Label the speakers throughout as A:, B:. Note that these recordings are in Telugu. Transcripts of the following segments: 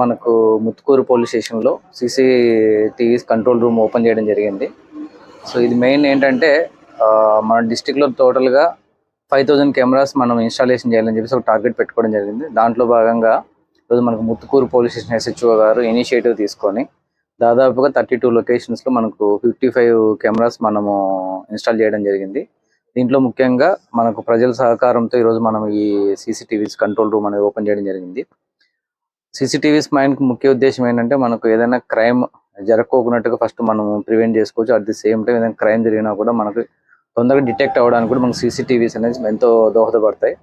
A: మనకు ముత్తుకూరు పోలీస్ స్టేషన్లో సీసీటీవీ కంట్రోల్ రూమ్ ఓపెన్ చేయడం జరిగింది. సో ఇది మెయిన్ ఏంటంటే మన డిస్టిక్లో టోటల్గా ఫైవ్ థౌజండ్ కెమెరాస్ మనం ఇన్స్టాలేషన్ చేయాలని చెప్పేసి ఒక టార్గెట్ పెట్టుకోవడం జరిగింది. దాంట్లో భాగంగా ఈరోజు మనకు ముత్తుకూరు పోలీస్ స్టేషన్ ఎస్హెచ్ఓ గారు ఇనిషియేటివ్ తీసుకొని దాదాపుగా థర్టీ టూ లొకేషన్స్లో మనకు ఫిఫ్టీ ఫైవ్ కెమెరాస్ మనము ఇన్స్టాల్ చేయడం జరిగింది. దీంట్లో ముఖ్యంగా మనకు ప్రజల సహకారంతో ఈరోజు మనం ఈ సీసీటీవీస్ కంట్రోల్ రూమ్ అనేది ఓపెన్ చేయడం జరిగింది. సీసీటీవీస్ మైండ్ ముఖ్య ఉద్దేశం ఏంటంటే మనకు ఏదైనా క్రైమ్ జరగకోకున్నట్టుగా ఫస్ట్ మనం ప్రివెంట్ చేసుకోవచ్చు. అట్ ది సేమ్ టైం ఏదైనా క్రైమ్ జరిగినా కూడా మనకు తొందరగా డిటెక్ట్ అవ్వడానికి కూడా మనకు సీసీటీవీస్ అనేది ఎంతో దోహదపడతాయి.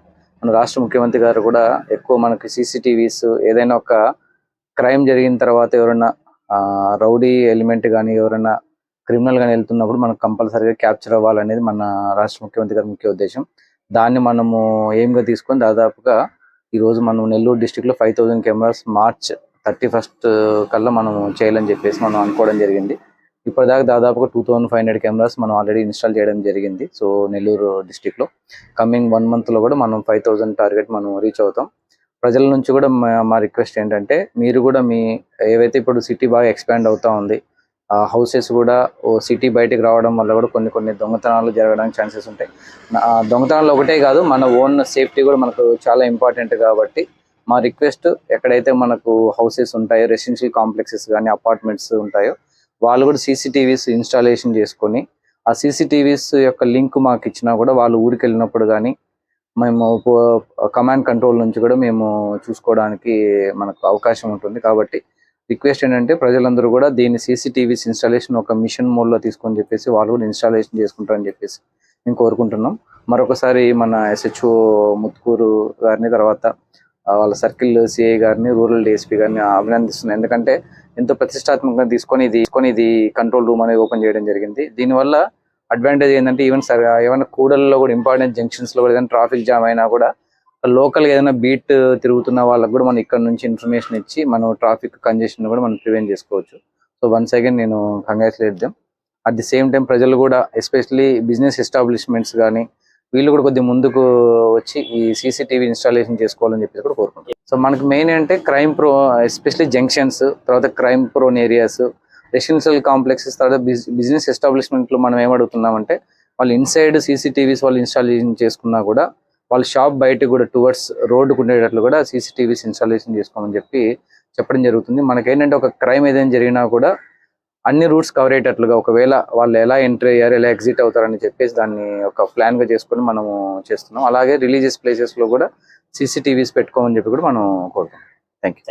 A: మన రాష్ట్ర ముఖ్యమంత్రి గారు కూడా ఎక్కువ మనకి సీసీటీవీస్ ఏదైనా ఒక క్రైమ్ జరిగిన తర్వాత ఎవరైనా రౌడీ ఎలిమెంట్ కానీ ఎవరైనా క్రిమినల్ కానీ వెళ్తున్నప్పుడు మనం కంపల్సరీగా క్యాప్చర్ అవ్వాలనేది మన రాష్ట్ర ముఖ్యమంత్రి గారి ముఖ్య ఉద్దేశం. దాన్ని మనము ఎయిమ్గా తీసుకొని దాదాపుగా ఈరోజు మనం నెల్లూరు డిస్టిక్లో five thousand cameras March thirty first కల్లా మనం చేయాలని చెప్పేసి మనం అనుకోవడం జరిగింది. ఇప్పటిదాకా దాదాపుగా two thousand five hundred cameras మనం ఆల్రెడీ ఇన్స్టాల్ చేయడం జరిగింది. సో నెల్లూరు డిస్టిక్లో. కమింగ్ వన్ మంత్లో కూడా మనం ఫైవ్ థౌసండ్ టార్గెట్ మనం రీచ్ అవుతాం. ప్రజల నుంచి కూడా మా- మా రిక్వెస్ట్ ఏంటంటే మీరు కూడా మీ ఏవైతే ఇప్పుడు సిటీ బాగా ఎక్స్పాండ్ అవుతా ఉంది ఆ హౌసెస్ కూడా ఓ సిటీ బయటకు రావడం వల్ల కూడా కొన్ని కొన్ని దొంగతనాలు జరగడానికి ఛాన్సెస్ ఉంటాయి. దొంగతనాలు ఒకటే కాదు మన ఓన్ సేఫ్టీ కూడా మనకు చాలా ఇంపార్టెంట్ కాబట్టి మా రిక్వెస్ట్ ఎక్కడైతే మనకు హౌసెస్ ఉంటాయో రెసిడెన్షియల్ కాంప్లెక్సెస్ కానీ అపార్ట్మెంట్స్ ఉంటాయో వాళ్ళు కూడా సీసీటీవీస్ ఇన్స్టాలేషన్ చేసుకొని ఆ సీసీటీవీస్ యొక్క లింక్ మాకు ఇచ్చినా కూడా వాళ్ళు ఊరికి వెళ్ళినప్పుడు కానీ మేము కమాండ్ కంట్రోల్ నుంచి కూడా మేము చూసుకోవడానికి మనకు అవకాశం ఉంటుంది. కాబట్టి రిక్వెస్ట్ ఏంటంటే ప్రజలందరూ కూడా దీన్ని సీసీటీవీస్ ఇన్స్టాలేషన్ ఒక మిషన్ మోడ్లో తీసుకొని చెప్పేసి వాళ్ళు కూడా ఇన్స్టాలేషన్ చేసుకుంటారని చెప్పేసి మేము కోరుకుంటున్నాం. మరొకసారి మన ఎస్హెచ్ఓ ముత్కూరు గారిని తర్వాత వాళ్ళ సర్కిల్ సిఐ గారిని రూరల్ డిఎస్పీ గారిని అభినందిస్తున్నాను ఎందుకంటే ఎంతో ప్రతిష్టాత్మకంగా తీసుకొని ఇది తీసుకొని ఇది కంట్రోల్ రూమ్ అనేది ఓపెన్ చేయడం జరిగింది. దీనివల్ల అడ్వాంటేజ్ ఏంటంటే ఈవెన్ సర్ ఏమైనా కూడల్లో కూడా ఇంపార్టెంట్ జంక్షన్స్లో కూడా ఏదైనా ట్రాఫిక్ జామ్ అయినా కూడా లోకల్ ఏదైనా బీట్ తిరుగుతున్న వాళ్ళకి కూడా మనం ఇక్కడ నుంచి ఇన్ఫర్మేషన్ ఇచ్చి మనం ట్రాఫిక్ కంజెషన్ కూడా మనం ప్రివెంట్ చేసుకోవచ్చు. సో వన్స్ అగైన్ నేను congratulate them at the same time ప్రజలు కూడా ఎస్పెషల్లీ బిజినెస్ ఎస్టాబ్లిష్మెంట్స్ కానీ వీళ్ళు కూడా కొద్దిగా ముందుకు వచ్చి ఈ సీసీటీవీ ఇన్స్టాలేషన్ చేసుకోవాలని చెప్పేసి కూడా కోరుకుంటున్నాం. సో మనకి మెయిన్ అంటే క్రైమ్ ప్రో ఎస్పెషల్లీ జంక్షన్స్ తర్వాత crime prone areas residential complexes తర్వాత బిజినెస్ ఎస్టాబ్లిష్మెంట్లో మనం ఏమడుగుతున్నామంటే వాళ్ళు ఇన్సైడ్ సీసీటీవీస్ వాళ్ళు ఇన్స్టాలేషన్ చేసుకున్నా కూడా వాళ్ళ షాప్ బయట కూడా టువర్డ్స్ రోడ్డుకు ఉండేటట్లు కూడా సీసీటీవీస్ ఇన్స్టాలేషన్ చేసుకోమని చెప్పి చెప్పడం జరుగుతుంది. మనకేంటంటే ఒక క్రైమ్ ఏదైనా జరిగినా కూడా అన్ని రూట్స్ కవర్ అయ్యేటట్లుగా ఒకవేళ వాళ్ళు ఎలా ఎంట్రీ అయ్యారు ఎలా ఎగ్జిట్ అవుతారని చెప్పేసి దాన్ని ఒక ప్లాన్గా చేసుకొని మనము చేస్తున్నాం. అలాగే రిలీజియస్ ప్లేసెస్లో కూడా సీసీటీవీస్ పెట్టుకోమని చెప్పి కూడా మనం కోరుకుంటాం థ్యాంక్ యూ